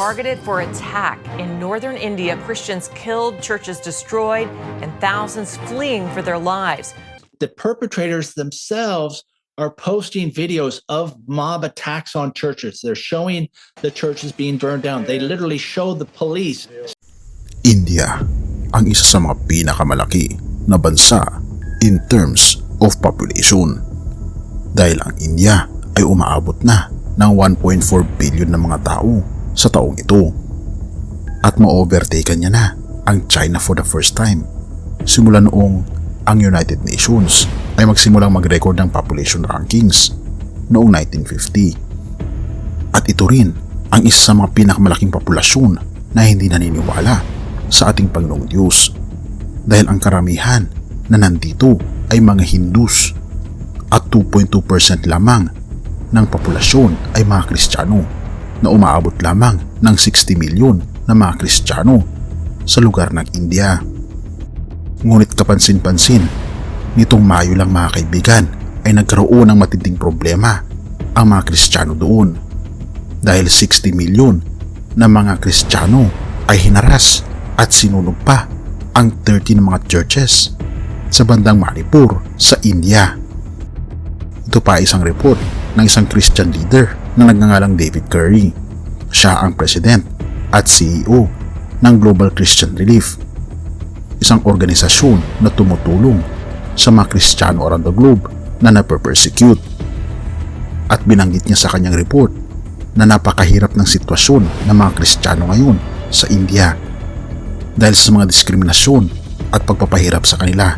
targeted for attack. In northern India, Christians killed, churches destroyed, and thousands fleeing for their lives. the perpetrators themselves are posting videos of mob attacks on churches. They're showing the churches being burned down. They literally show the police India ang isa sa mga pinakamalaki na bansa in terms of population. Dahil ang India ay umaabot na ng 1.4 billion na mga tao sa taong ito. At ma-overtaken niya na ang China for the first time. Simula noong ang United Nations ay magsimulang mag-record ng population rankings noong 1950. At ito rin ang isa sa mga pinakamalaking populasyon na hindi naniniwala sa ating Panginoong Diyos. Dahil ang karamihan na nandito ay mga Hindus at 2.2% lamang ng populasyon ay mga Kristiyano na umaabot lamang ng 60 milyon na mga Kristiyano sa lugar ng India. Ngunit kapansin-pansin, nitong Mayo lang mga kaibigan ay nagkaroon ng matinding problema ang mga Kristiyano doon dahil 60 milyon na mga Kristiyano ay hinaras at sinunog pa ang 30 ng mga churches sa bandang Manipur sa India. Ito pa isang report ng isang Christian leader na nagngangalang David Curry. Siya ang president at CEO ng Global Christian Relief, isang organisasyon na tumutulong sa mga Kristiyano around the globe na naper-persecute. At binanggit niya sa kanyang report na napakahirap ng sitwasyon ng mga Kristiyano ngayon sa India dahil sa mga diskriminasyon at pagpapahirap sa kanila.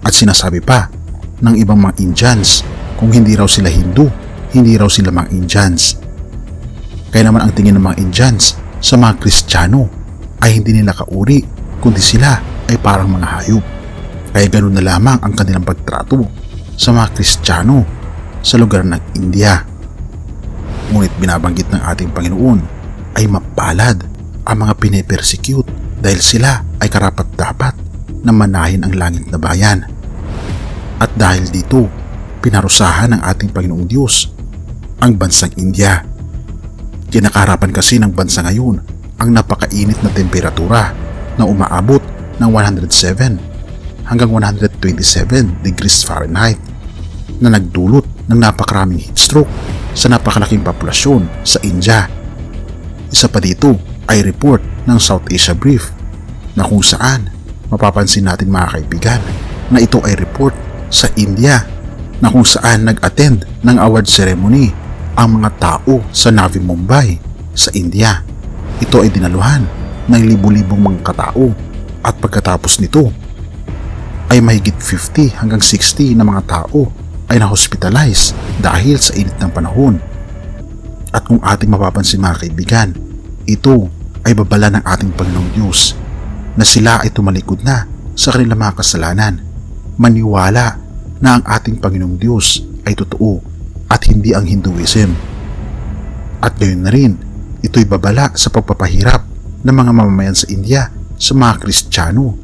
At sinasabi pa ng ibang mga Indians kung hindi raw sila Hindu, hindi raw sila mga Indians. Kaya naman ang tingin ng mga Indians sa mga Kristiyano ay hindi nila kauri kundi sila ay parang mga hayop. Kaya ganun na lamang ang kanilang pagtrato sa mga Kristiyano sa lugar ng India. Ngunit binabanggit ng ating Panginoon ay mapalad ang mga pinepersecute dahil sila ay karapat dapat na manahin ang langit na bayan. At dahil dito, pinarusahan ng ating Panginoong Diyos ang bansang India. Kinakarapan kasi ng bansa ngayon ang napakainit na temperatura na umaabot ng 107 hanggang 127 degrees Fahrenheit na nagdulot ng napakaraming heat stroke sa napakalaking populasyon sa India. Isa pa dito ay report ng South Asia Brief na kung saan mapapansin natin mga kaibigan na ito ay report sa India na kung saan nag-attend ng award ceremony ang mga tao sa Navi Mumbai sa India. Ito ay dinaluhan ng libu-libong mga katao at pagkatapos nito ay mahigit 50 hanggang 60 na mga tao ay na-hospitalize dahil sa init ng panahon. At kung ating mapapansin mga kaibigan, ito ay babala ng ating Panginoong Diyos na sila ay tumalikod na sa kanilang mga kasalanan. Maniwala na ang ating Panginoong Diyos ay totoo at hindi ang Hinduism. At gayon na rin, ito'y babala sa pagpapahirap ng mga mamamayan sa India sa mga Kristiyano.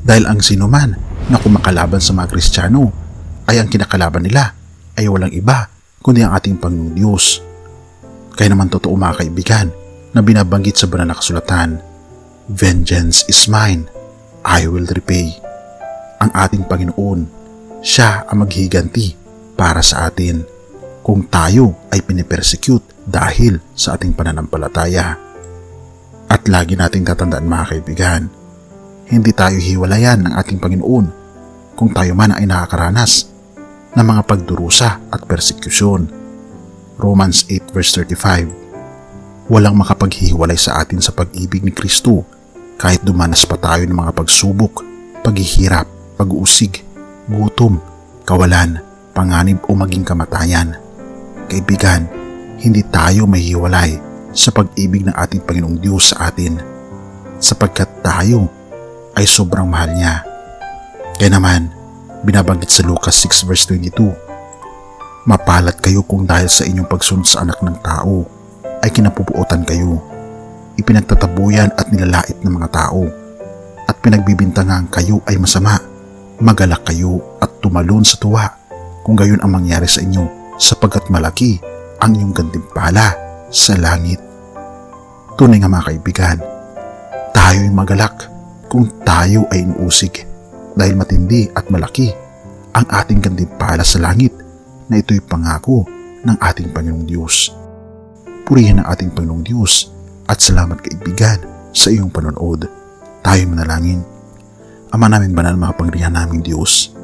Dahil ang sinuman na kumakalaban sa mga Kristiyano ay ang kinakalaban nila ay walang iba kundi ang ating Panginoong Diyos. Kaya naman totoo mga kaibigan na binabanggit sa banal na kasulatan, Vengeance is mine, I will repay. Ang ating Panginoon, siya ang maghiganti para sa atin kung tayo ay pinipersecute dahil sa ating pananampalataya. At lagi nating tatandaan mga kaibigan, hindi tayo hiwalayan ng ating Panginoon kung tayo man ay nakakaranas ng mga pagdurusa at persekusyon. Romans 8 verse 35 Walang makapaghihiwalay sa atin sa pag-ibig ni Kristo kahit dumanas pa tayo ng mga pagsubok, paghihirap, pag-uusig, gutom, kawalan, panganib o maging kamatayan. Kaibigan, hindi tayo mahihiwalay sa pag-ibig ng ating Panginoong Diyos sa atin sapagkat tayo ay sobrang mahal niya. Kaya naman, binabanggit sa Lucas 6 verse 22, Mapalat kayo kung dahil sa inyong pagsunod sa anak ng tao ay kinapupuotan kayo, ipinagtatabuyan at nilalait ng mga tao, at pinagbibintangan kayo ay masama, magalak kayo at tumalon sa tuwa kung gayon ang mangyari sa inyo sapagkat malaki ang inyong gantimpala sa langit. Tunay nga mga kaibigan, tayo'y magalak kung tayo ay inuusig dahil matindi at malaki ang ating gantimpala sa langit na ito'y pangako ng ating Panginoong Diyos. Purihin ang ating Panginoong Diyos at salamat kaibigan sa iyong panonood. Tayo manalangin. Ama namin banal makapangyarihan naming Diyos,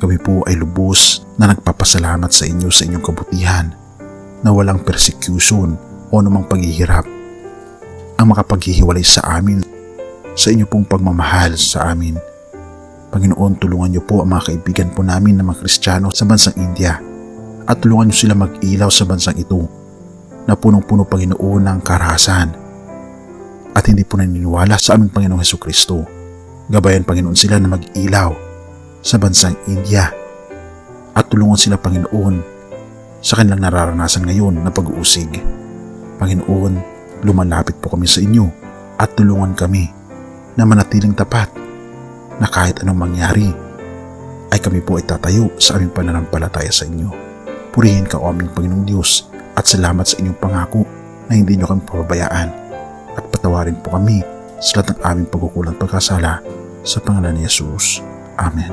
kami po ay lubos na nagpapasalamat sa inyo sa inyong kabutihan na walang persecution o anumang paghihirap ang makapaghihiwalay sa amin sa inyo pong pagmamahal sa amin. Panginoon, tulungan niyo po ang mga kaibigan po namin na mga Kristiyano sa bansang India at tulungan niyo sila mag-ilaw sa bansang ito na punong-puno Panginoon ng karahasan at hindi po naniniwala sa aming Panginoong Heso Kristo. Gabayan Panginoon sila na mag-ilaw sa bansang India at tulungan sila Panginoon sa kanilang nararanasan ngayon na pag-uusig. Panginoon, lumalapit po kami sa inyo at tulungan kami na manatiling tapat na kahit anong mangyari ay kami po ay tatayo sa aming pananampalataya sa inyo. Purihin ka o aming Panginoong Diyos at salamat sa inyong pangako na hindi niyo kami pababayaan at patawarin po kami sa lahat ng aming pagkukulang pagkasala sa pangalan ni Yesus. Amen.